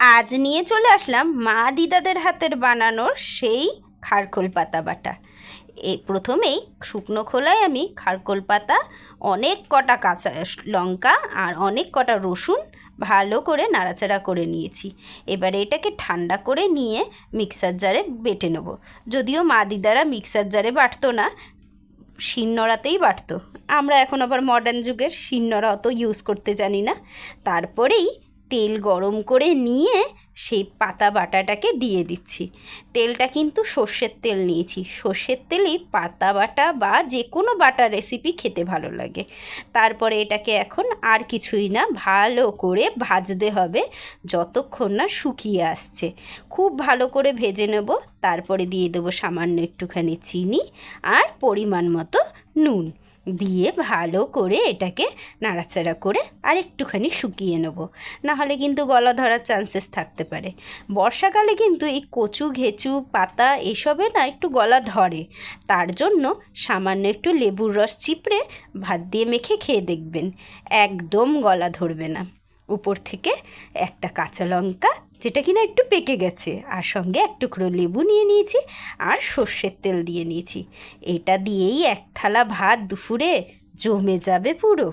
আজ নিয়ে চলে আসলাম মা দিদাদের হাতের বানানোর সেই খারকোল পাতা বাটা। এ প্রথমেই শুকনো খোলায় আমি খারকোল পাতা, অনেক কটা কাঁচা লঙ্কা আর অনেক কটা রসুন ভালো করে নাড়াচাড়া করে নিয়েছি। এবারে এটাকে ঠান্ডা করে নিয়ে মিক্সার জারে বেটে নেব। যদিও মা দিদারা মিক্সার জারে বাটতো না শিলনোড়াতেই বাটতো। আমরা এখন আবার মডার্ন যুগের শিলনোড়া অত ইউজ করতে জানি না। তারপরেই তেল গরম করে নিয়ে সেই পাতা বাটাটাকে দিয়ে দিচ্ছি। তেলটা কিন্তু সর্ষের তেল নিয়েছি। সর্ষের তেলেই পাতা বাটা বা যে কোনো বাটা রেসিপি খেতে ভালো লাগে। তারপরে এটাকে এখন আর কিছুই না, ভালো করে ভাজতে হবে যতক্ষণ না শুকিয়ে আসছে। খুব ভালো করে ভেজে নেব, তারপরে দিয়ে দেবো সামান্য একটুখানি চিনি আর পরিমাণ মতো নুন। দিয়ে ভালো করে এটাকে নাড়াচাড়া করে আর একটুখানি শুকিয়ে নেব। নাহলে কিন্তু গলা ধরার চান্সেস থাকতে পারে। বর্ষাকালে কিন্তু এই কচু, ঘেঁচু, পাতা এসবে না একটু গলা ধরে। তার জন্য সামান্য একটু লেবুর রস চিপড়ে ভাত দিয়ে মেখে খেয়ে দেখবেন। একদম গলা ধরবে না। উপর থেকে একটা কাঁচা লঙ্কা যেটা কিনা একটু পেকে গেছে। আর সঙ্গে এক টুকরো লেবু নিয়ে নিয়েছি আর সর্ষের তেল দিয়ে নিয়েছি। এটা দিয়েই এক থালা ভাত দুপুরে জমে যাবে পুরো।